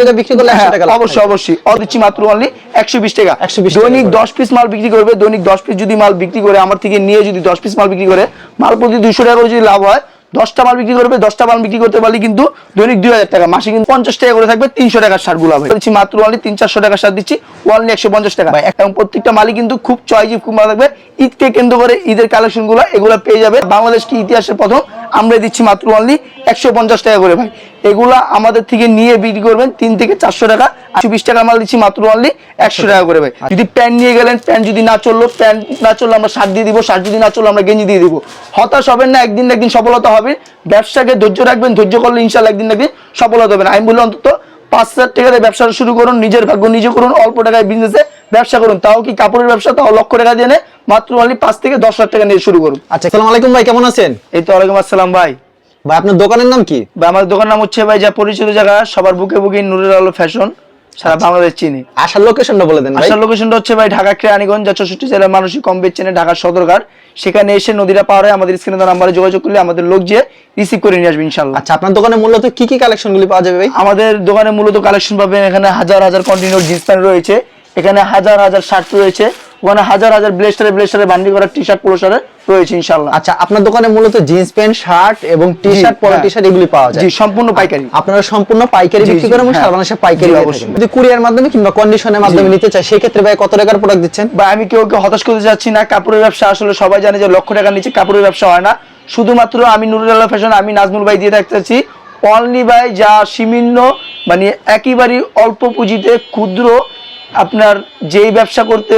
টাকা বিক্রি করলে টাকা অবশ্যই অবশ্যই। অ মাত্র অনলি একশো বিশ টাকা। দৈনিক দশ পিস মাল বিক্রি করবে দৈনিক দশ পিস যদি মাল বিক্রি করে আমার থেকে নিয়ে যদি দশ পিস মাল বিক্রি করে মাল প্রতি দুইশো টাকা করে যদি লাভ হয় দশটা মাল বিক্রি করবে দশটা মাল বিক্রি করতে পারলে কিন্তু দৈনিক দুই হাজার টাকা মাসে কিন্তু পঞ্চাশ টাকা করে থাকবে তিনশো টাকার সারগুলো হবে দিচ্ছি মাত্র অনলি তিন চারশো টাকার সার দিচ্ছি অনলি একশো পঞ্চাশ টাকা। এবং প্রত্যেকটা মালই কিন্তু খুব চয়েজি খুব ভালো থাকবে। ঈদকে কেন্দ্র করে ঈদের কালেকশনগুলো এগুলো পেয়ে যাবে। বাংলাদেশ কি ইতিহাসের প্রথম আমরা দিচ্ছি মাত্র অনলি একশো পঞ্চাশ টাকা করে ভাই। এগুলা আমাদের থেকে নিয়ে বিক্রি করবেন তিন থেকে চারশো টাকা। একশো বিশ টাকার মাল দিচ্ছি মাত্র অনলি একশো টাকা করে ভাই। যদি প্যান্ট নিয়ে গেলেন প্যান্ট যদি না চলল প্যান্ট না চলল আমরা শার্ট দিয়ে দিব শার্ট যদি না চলল আমরা গেঞ্জি দিয়ে দিব। হতাশ হবেন না একদিন না একদিন সফলতা হবে। ব্যবসাকে ধৈর্য রাখবেন ধৈর্য করলে ইনশাল্লাহ একদিন একদিন সফলতা হবে। আমি বলি অন্তত পাঁচ হাজার টাকা ব্যবসা শুরু করুন নিজের ভাগ্য নিজে করুন অল্প টাকায় বিজনেসে ব্যবসা করুন। তাও কি কাপড়ের ব্যবসা? তাও লক্ষ টাকা দিয়ে মাত্র অনলি পাঁচ থেকে দশ হাজার টাকা নিয়ে শুরু করুন। আচ্ছা আসসালামু আলাইকুম ভাই কেমন আছেন? এই তো ওয়ালাইকুম আসসালাম ভাই। ভাই আপনার দোকানের নাম কি? ভাই আমার দোকান নাম হচ্ছে ভাই যা পরিচিত জায়গা সবার বুকে বুকে নুরের আলো ফ্যাশন সারা বাংলাদেশ চিনি। আসার লোকেশনটা বলে দেন আসার লোকেশনটা হচ্ছে ভাই ঢাকা কেরানীগঞ্জ যা চৌষট্টি জেলার মানুষই কম বেচ চেনে ঢাকার সদরঘাট। সেখানে এসে নদীটা পার হয় আমাদের স্ক্রিনে নাম্বারে যোগাযোগ করলে আমাদের লোক যে রিসিভ করে নিয়ে আসবে ইনশাল্লাহ আচ্ছা আপনার দোকানে মূলত কি কি কালেকশন গুলি পাওয়া যাবে ভাই? আমাদের দোকানে মূলত কালেকশন পাবেন এখানে হাজার হাজার কন্টিনিউর জিন্স প্যান্ট রয়েছে। এখানে হাজার হাজার শার্ট রয়েছে। ওখানে হাজার হাজার ব্লেস্টারে ব্লেস্টারে বান্ডি করা টি শার্ট পোলো শার্ট রয়েছে ইনশাল্লাহ আচ্ছা আপনার দোকানে মূলত জিন্স প্যান্ট শার্ট এবং টি শার্ট পলো হ্যাঁ। টি শার্ট এগুলি পাওয়া যায়। জি সম্পূর্ণ পাইকারি। আপনারা সম্পূর্ণ পাইকারি বিক্রি করেন এবং। সারা বাংলাদেশে পাইকারি অবশ্যই। যদি কুরিয়ার মাধ্যমে কিংবা কন্ডিশনের মাধ্যমে নিতে চায় সেই ক্ষেত্রে ভাই কত টাকার প্রোডাক্ট দিচ্ছেন? বা আমি কেউ কেউ হতাশ করতে যাচ্ছি না। কাপড়ের ব্যবসা আসলে সবাই জানে যে লক্ষ টাকার নিচে কাপড়ের ব্যবসা হয় না। শুধুমাত্র আমি নুরুল আল্লাহ ফ্যাশন আমি নাজমুল ভাই দিয়ে থাকতে চাচ্ছি। অনলি ভাই যা সীমিন্ন মানে একেবারেই অল্প পুঁজিতে ক্ষুদ্র আপনার যেই ব্যবসা করতে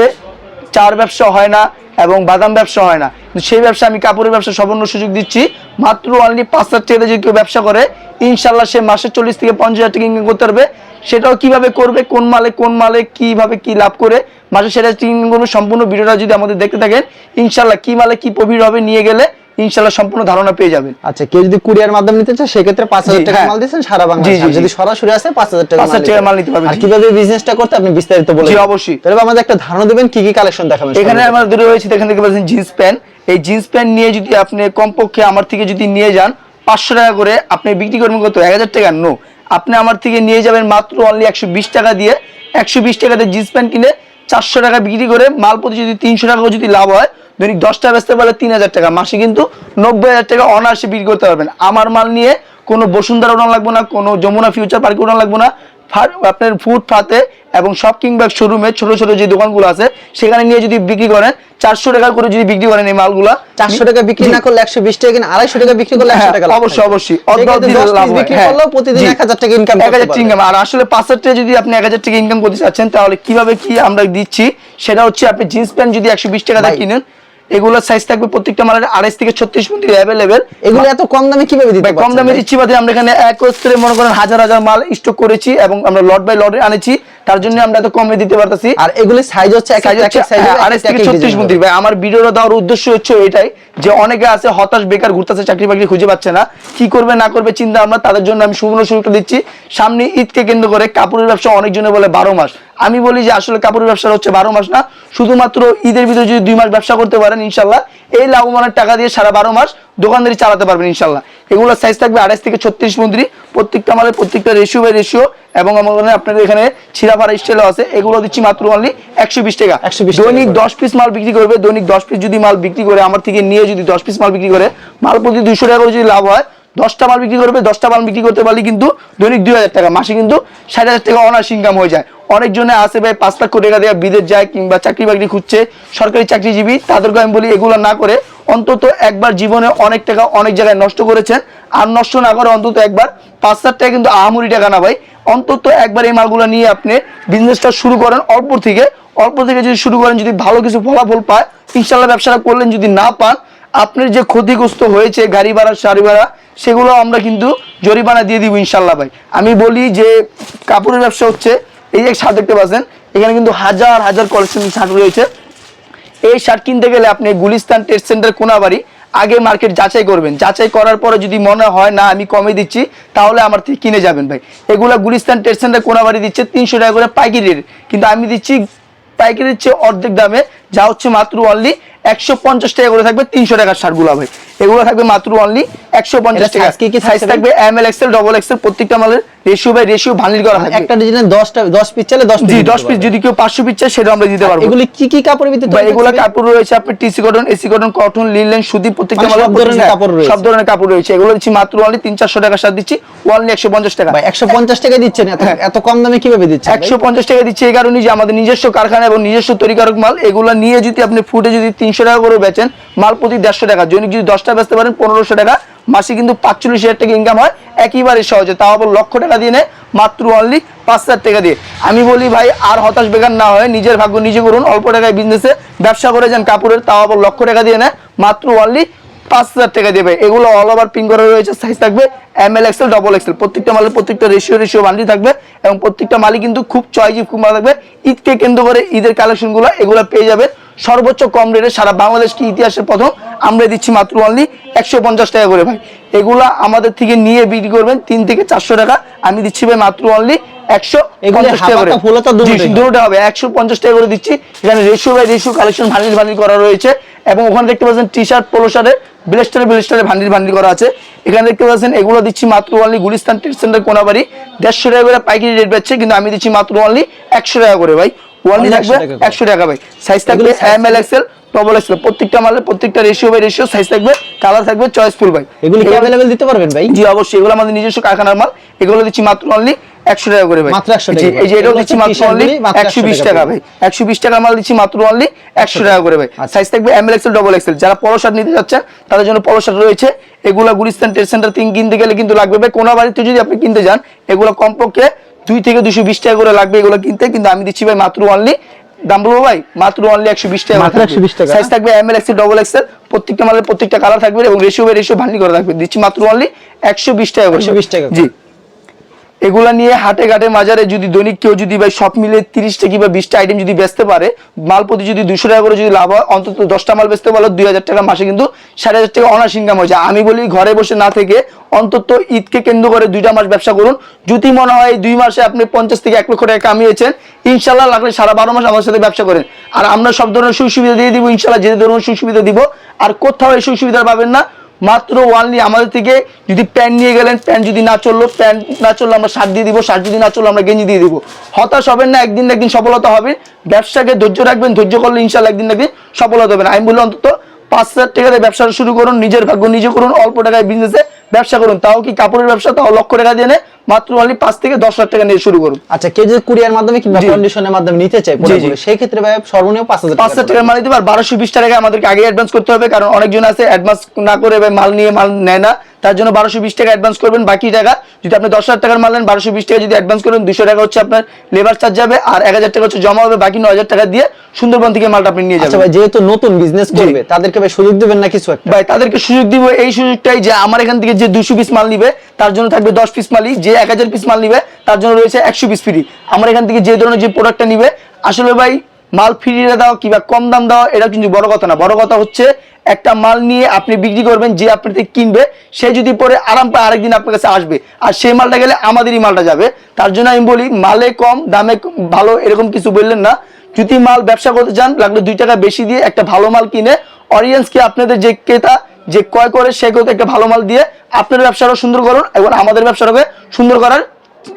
চার ব্যবসা হয় না এবং বাদাম ব্যবসা হয় না সেই ব্যবসা আমি কাপড়ের ব্যবসা সম্পূর্ণ সুযোগ দিচ্ছি। মাত্র অনলি পাঁচ হাজার টাকা যদি কেউ ব্যবসা করে ইনশাল্লাহ সে মাসে চল্লিশ থেকে পঞ্চাশ হাজার টাকা ইনকাম করতে পারবে। সেটাও কীভাবে করবে, কোন মালে কোন মালে কীভাবে কি লাভ করে, মাসে সেটা ইনকাম করবে, সম্পূর্ণ ভিডিওটা যদি আমাদের দেখতে থাকেন ইনশাল্লাহ কী মালে কী প্রফিট হবে নিয়ে গেলে ইনশাল্লাহ সম্পূর্ণ ধারণা পেয়ে যাবেন আচ্ছা কেউ যদি কুরিয়ার মাধ্যমে নিতে চায় সেক্ষেত্রে পাঁচ হাজার টাকা হ্যাঁ। মাল দিচ্ছেন সারা বাংলাদেশ। যদি সরাসরি আসে পাঁচ হাজার টাকা 5,000 টাকা মাল নিতে পারবেন, আর কীভাবে বিজনেসটা করতে আপনি বিস্তারিত বলে অবশ্যই। তাহলে আমাদের একটা ধারণা দেবেন কি কি কালেকশন দেখাবেন এখানে সর্বপ্রথম? আমাদের রয়েছে এখান থেকে পাচ্ছেন জিন্স প্যান্ট এই জিন্স প্যান্ট নিয়ে যদি আপনি কমপক্ষে আমার থেকে যদি নিয়ে যান পাঁচশো টাকা করে আপনি বিক্রি করবেন কত? এক হাজার টাকা? নো আপনি আমার থেকে নিয়ে যাবেন মাত্র অনলি একশো বিশ টাকা দিয়ে একশো বিশ টাকাতে জিন্স প্যান্ট কিনে চারশো টাকা বিক্রি করে মাল প্রতি যদি তিনশো টাকা করে যদি লাভ হয় দৈনিক দশটা বেচতে পারলে তিন হাজার টাকা মাসে কিন্তু নব্বই হাজার টাকা অনার্সে বিক্রি করতে পারবেন আমার মাল নিয়ে কোনো বসুন্ধরা উড়ান লাগবে না কোনো যমুনা ফিউচার পার্কে উড়ান লাগবে না আপনার ফুড ফাতে এবং শপিং ব্যাগ শোরুমে ছোট ছোট যে দোকানগুলো আছে সেখানে নিয়ে যদি বিক্রি করেন চারশো টাকা করে যদি বিক্রি করেন এই মালগুলা চারশো টাকা বিক্রি না করলে একশো বিশ টাকা কিনা আড়াইশো টাকা বিক্রি করলে একশো হ্যাঁ, টাকা অবশ্যই, অবশ্যই। হয়, প্রতিদিন এক হাজার টাকা ইনকাম এক হাজার income। আর আসলে পাঁচ হাজার টাকা যদি আপনি এক হাজার টাকা ইনকাম করতে চাচ্ছেন তাহলে কীভাবে কি আমরা দিচ্ছি সেটা হচ্ছে আপনি জিন্স প্যান্ট যদি একশো বিশ টাকা। কিনেন এগুলোর সাইজ থাকবে প্রত্যেকটা মালের আড়াইশ থেকে ছত্রিশ মিনিট অ্যাভেলেবেল এগুলো এত কম দামে কীভাবে দিতে কম দামে দিচ্ছি বাদে আমরা এখানে একত্রে মনে করেন হাজার হাজার মাল স্টক করেছি এবং আমরা লট বাই লটে আনেছি। তার জন্য আমরা এত কমে দিতে পারতেছি। আর এগুলি সাইজ হচ্ছে আড়াইশ থেকে ছত্রিশ মন্ত্রী ভাই আমার ভিডিওটা দেওয়ার উদ্দেশ্য হচ্ছে এটাই যে অনেকে আছে হতাশ বেকার ঘুরতেছে চাকরি বাকরি খুঁজে পাচ্ছে না। কি করবে না করবে চিন্তা আমরা তাদের জন্য আমি সুবর্ণ সুযোগটা দিচ্ছি। সামনে ঈদকে কেন্দ্র করে কাপড়ের ব্যবসা অনেকজনে বলে বারো মাস। আমি বলি যে আসলে কাপড়ের ব্যবসা হচ্ছে বারো মাস না। শুধুমাত্র ঈদের ভিতরে যদি দুই মাস ব্যবসা করতে পারেন ইনশাল্লাহ। এই লাভবানের টাকা দিয়ে সারা বারো মাস দোকানদারি চালাতে পারবেন ইনশাল্লাহ। এগুলো সাইজ থাকবে আড়াইশ থেকে ছত্রিশ মন্ত্রী প্রত্যেকটা মালের প্রত্যেকটা রেশিও বাই রেশিও এবং আমাদের আপনাদের এখানে ছিড়াফাড়া স্টাইলও আছে। এগুলো দিচ্ছি মাত্র অনলি একশো বিশ টাকা। একশো বিশ দৈনিক দশ পিস মাল বিক্রি করবে। দৈনিক দশ পিস যদি মাল বিক্রি করে আমার থেকে নিয়ে যদি দশ পিস মাল বিক্রি করে মাল প্রতি দুশো টাকা করে যদি লাভ হয় দশটা মাল বিক্রি করবে, দশটা মাল বিক্রি করতে পারলে কিন্তু দৈনিক দুই হাজার টাকা, মাসে কিন্তু ষাট হাজার টাকা অনার্স ইনকাম হয়ে যায়। অনেকজনে আছে ভাই, পাঁচ লাখ কোটি টাকা বিদেশ যায় কিংবা চাকরি বাকরি খুঁজছে, সরকারি চাকরিজীবী, তাদেরকে আমি বলি এগুলো না করে অন্তত একবার জীবনে অনেক টাকা অনেক জায়গায় নষ্ট করেছেন। আর নষ্ট না করে অন্তত একবার পাঁচ হাজার টাকা কিন্তু আহামরি টাকা না ভাই। অন্তত একবার এই মালগুলো নিয়ে আপনি বিজনেসটা শুরু করেন অল্প থেকে। অল্প থেকে যদি শুরু করেন, যদি ভালো কিছু ফলাফল পায় ইনশাল্লাহ ব্যবসাটা করলেন, যদি না পান, আপনার যে ক্ষতিগ্রস্ত হয়েছে গাড়ি ভাড়া, সারি ভাড়া সেগুলো আমরা কিন্তু জরিমানা দিয়ে দিব ইনশাল্লাহ ভাই। আমি বলি যে কাপড়ের ব্যবসা হচ্ছে, এই যে শার্ট দেখতে পাচ্ছেন, এখানে কিন্তু হাজার হাজার কালেকশন শার্ট রয়েছে। এই শার্ট কিনতে গেলে আপনি গুলিস্তান টেস্ট সেন্টার, কোনাবাড়ি আগে মার্কেট যাচাই করবেন। যাচাই করার পরে যদি মনে হয়, না, আমি কমে দিচ্ছি, তাহলে আমার থেকে কিনে যাবেন ভাই। এগুলো গুলিস্তান টেস্ট সেন্টার, কোনাবাড়ি দিচ্ছে তিনশো টাকা করে পাইকারি রেট কিন্তু আমি দিচ্ছি পাইকারির চেয়ে অর্ধেক দামে যা হচ্ছে মাত্র অনলি একশো পঞ্চাশ টাকা করে থাকবে তিনশো টাকার শার্টগুলো ভাই। এগুলো থাকবে মাত্র অনলি একশো পঞ্চাশ টাকা। কি কি সাইজ থাকবে? M L XL double XL প্রত্যেকটা মালের রেশিও বাই রেশিও ভান্ডিল করা থাকবে। একটা ডিজাইনের 10টা 10 পিস চাইলে 10 জি দশ পিস যদি কেউ পাঁচশো পিস চায় সেটা আমরা দিতে পারব। এগুলি কি কি কাপড়ের ভিতরে তৈরি এগুলা? কাপড় রয়েছে আপনার TC cotton AC cotton cotton linen সুতি প্রত্যেকটা মানে মালের সব ধরনের কাপড় রয়েছে। সব ধরনের কাপড় রয়েছে। এগুলো দিচ্ছি মাত্র অনলি তিন চারশো টাকার সাথে দিচ্ছি। অনলি একশো পঞ্চাশ টাকা। ভাই 150 টাকা দিচ্ছেন এত হ্যাঁ। এত কম দামে কীভাবে দিচ্ছেন ভাই? একশো পঞ্চাশ টাকা দিচ্ছি এই কারণে যে আমাদের নিজস্ব কারখানা এবং নিজস্ব তৈরিকারক মাল এগুলো নিয়ে যদি আপনি ফুটে যদি তিনশো টাকা করে বেচেন মাল প্রতি দেড়শো টাকা। জৈনিক যদি দশটা বেচতে পারেন পনেরোশো টাকা। মাসে কিন্তু পাঁচচল্লিশ হাজার টাকা ইনকাম হয় একেবারে সহজে। তাও আবার লক্ষ টাকা দিয়ে নেয় মাত্র অনলি পাঁচ হাজার টাকা দিয়ে। আমি বলি ভাই আর হতাশ বেকার না হয় নিজের ভাগ্য নিজে করুন। অল্প টাকায় বিজনেসে ব্যবসা করে যান কাপড়ের তাও আবার লক্ষ টাকা দিয়ে নেয় মাত্র অনলি পাঁচ হাজার টাকা দেবে। এগুলো অল ওভার পিং করা রয়েছে সাইজ থাকবে M L XL double XL প্রত্যেকটা মালের প্রত্যেকটা রেশিও রেশিও বান্ডি থাকবে এবং প্রত্যেকটা মালই কিন্তু খুব চয়েজি খুব ভালো থাকবে। ঈদকে কেন্দ্র করে ঈদের কালেকশনগুলো এগুলো পেয়ে যাবে। সর্বোচ্চ কম রেটে সারা বাংলাদেশকে ইতিহাসের প্রথম? আমরা দিচ্ছি মাত্র অনলি একশো পঞ্চাশ টাকা করে ভাই। এগুলা আমাদের থেকে নিয়ে বিক্রি করবেন তিন থেকে চারশো টাকা। আমি দিচ্ছি ভাই মাত্র অনলি একশো পঞ্চাশ টাকা করে। হাফাতা, ফুলাতা দুটোই। জি, হবে। দুটোটা হবে। একশো পঞ্চাশ টাকা করে দিচ্ছি। এখানে বাই কালেকশন ভান্ডিল ভান্ডিল করা রয়েছে। এবং ওখানে দেখতে পাচ্ছেন টি শার্ট পোলো শার্টের ব্লেস্টারে ব্লেস্টারে ভান্ডিল ভান্ডিল করা আছে। এখানে দেখতে পাচ্ছেন এগুলো দিচ্ছি মাত্র only Gulistan trade center Konabari. দেড়শো টাকা করে পাইকারি রেট পাচ্ছে কিন্তু আমি দিচ্ছি মাত্র অনলি একশো টাকা করে ভাই। অনলি Only 100 থাকবে একশো টাকা ভাই। সাইজ থাকবে M L XL double XL প্রত্যেকটা মালের প্রত্যেকটা রেশিও বাই রেশিও সাইজ থাকবে কালার থাকবে চয়েসফুল ভাই। এগুলি কি অ্যাভেলেবল দিতে পারবেন ভাই? জি অবশ্যই। এগুলো আমাদের নিজস্ব কারখানার মাল। এগুলো দিচ্ছি মাত্র অনলি একশো টাকা করে ভাই। মাত্র 100 টাকা এই যে এটাও দিচ্ছি মাত্র অনলি গুলি মাত্র একশো 100 বিশ টাকা টাকা ভাই। একশো বিশ টাকার মাল দিচ্ছি মাত্র অনলি একশো টাকা করে ভাই। আচ্ছা। সাইজ থাকবে M L XL double XL যারা পলো শার্ট নিতে যাচ্ছেন তাদের জন্য পলো শার্ট রয়েছে। এগুলা গুলিস্তান ট্রেড সেন্টার কিনতে গেলে কিন্তু লাগবে ভাই। কোনো বাড়িতে যদি আপনি কিনতে যান এগুলো কমপক্ষে দুই থেকে দুশো বিশ টাকা করে লাগবে এগুলো কিনতে কিন্তু আমি দিচ্ছি ভাই মাত্র অনলি দাম বলব ভাই মাত্র অনলি একশো বিশ টাকা মাত্র 120 টাকা। সাইজ থাকবে M L XL double XL প্রত্যেকটা মালের প্রত্যেকটা কালার থাকবে এবং রেশিও বাই রেশিও ভান্ডি করে থাকবে দিচ্ছি মাত্র অনলি একশো বিশ টাকা করে। বিশ টাকা জি। এগুলা নিয়ে হাটে ঘাটে মাজারে যদি দৈনিক কেউ যদি ভাই সব মিলে তিরিশটা কিংবা বিশটা আইটেম যদি বেচতে পারে, মাল প্রতি যদি দুশো টাকা করে যদি লাভ হয়, অন্তত দশটা মাল বেচতে পারলে দুই হাজার টাকা মাসে কিন্তু সাড়ে হাজার টাকা অনার্স ইনকাম হয়ে যায়। আমি বলি ঘরে বসে না থেকে অন্তত ঈদকে কেন্দ্র করে দুইটা মাস ব্যবসা করুন। যদি মনে হয় দুই মাসে আপনি পঞ্চাশ থেকে এক লক্ষ টাকা কামিয়েছেন, ইনশাল্লাহ লাগলে সারা বারো মাস আমার সাথে ব্যবসা করেন। আর আমরা সব ধরনের সুযোগ সুবিধা দিয়ে দিব, ইনশাল্লাহ যে ধরনের সুযোগ সুবিধা দিব, আর কোথাও এই সুযোগ সুবিধা পাবেন না। মাত্র ওয়ানলি আমাদের থেকে যদি প্যান্ট নিয়ে গেলেন প্যান্ট যদি না চলল প্যান্ট না চলল আমরা শার্ট দিয়ে দিব শার্ট যদি না চলল আমরা গেঞ্জি দিয়ে দিব। হতাশ হবেন না, একদিন একদিন সফলতা হবে। ব্যবসাকে ধৈর্য রাখবেন, ধৈর্য করলে ইনশাল্লাহ একদিন একদিন সফলতা হবে না। আমি বললাম অন্তত পাঁচ হাজার টাকা দিয়ে ব্যবসা শুরু করুন, নিজের ভাগ্য নিজে করুন, অল্প টাকায় বিজনেসে ব্যবসা করুন। তাও কি কাপড়ের ব্যবসা? তাও লক্ষ টাকা দিয়ে মাত্র অনলি পাঁচ থেকে দশ হাজার টাকা নিয়ে শুরু করুন। আচ্ছা কেউ যদি কুরিয়ার মাধ্যমে কিংবা কন্ডিশনের মাধ্যমে নিতে চাই সেই ক্ষেত্রে ভাই সর্বনিম্ন 5000 পাঁচ হাজার টাকা মাল দিতে পার বারোশো বিশ টাকা আমাদেরকে আগে অ্যাডভান্স করতে হবে কারণ অনেকজন আছে অ্যাডভান্স না করে মাল নিয়ে মাল নেয় না। তার জন্য বারোশো বিশ টাকা অ্যাডভান্স করবেন বাকি টাকা যদি আপনি দশ হাজার টাকার মাল নেন বারোশো বিশ টাকা যদি অ্যাডভান্স করেন দুশো টাকা হচ্ছে আপনার লেবার চার্জ যাবে আর এক হাজার টাকা হচ্ছে জমা হবে বাকি নয় হাজার টাকা দিয়ে সুন্দরবন থেকে মালটা আপনি নিয়ে আচ্ছা যাবেন। ভাই যেহেতু নতুন বিজনেস করবে তাদেরকে ভাই সুযোগ দিবেন না কিছু ভাই তাদেরকে সুযোগ দিব এই সুযোগটাই যে আমার এখান থেকে যে দুশো পিস মাল নিবে তার জন্য থাকবে দশ পিস মালই যে এক হাজার পিস মাল নিবে তার জন্য রয়েছে একশো পিস ফ্রি আমার এখান থেকে যে ধরনের যে প্রোডাক্টটা নিবে আসলে ভাই মাল ফ্রিতে দাও কিংবা কম দাম দাও এটা কিন্তু বড় কথা না। বড় কথা হচ্ছে একটা মাল নিয়ে আপনি বিক্রি করবেন, যে আপনি কিনবে, সে যদি পরে আরাম পায় আরেকদিন আপনার কাছে আসবে। আর সেই মালটা গেলে আমাদেরই মালটা যাবে। তার জন্য আমি বলি, মালে কম, দামে ভালো এরকম কিছু বললেন না। যদি মাল ব্যবসা করতে চান, লাগলে দুই টাকা বেশি দিয়ে একটা ভালো মাল কিনে অডিয়েন্সকে আপনাদের যে ক্রেতা যে ক্রয় করে, সে করতে একটা ভালো মাল দিয়ে আপনার ব্যবসাটা সুন্দর করুন, এবং আমাদের ব্যবসাটাকে সুন্দর করার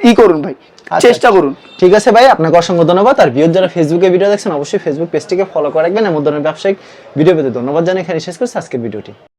ই করুন ভাই। চেষ্টা করুন। ঠিক আছে ভাই আপনাকে অসংখ্য ধন্যবাদ। আর ভিউর যারা ফেসবুকে ভিডিও দেখছেন অবশ্যই ফেসবুক পেজটিকে ফলো করে রাখবেন। এমন ধরনের ব্যবসায়িক ভিডিও পেতে ধন্যবাদ জানাই। এখানে শেষ করছি আজকের ভিডিওটি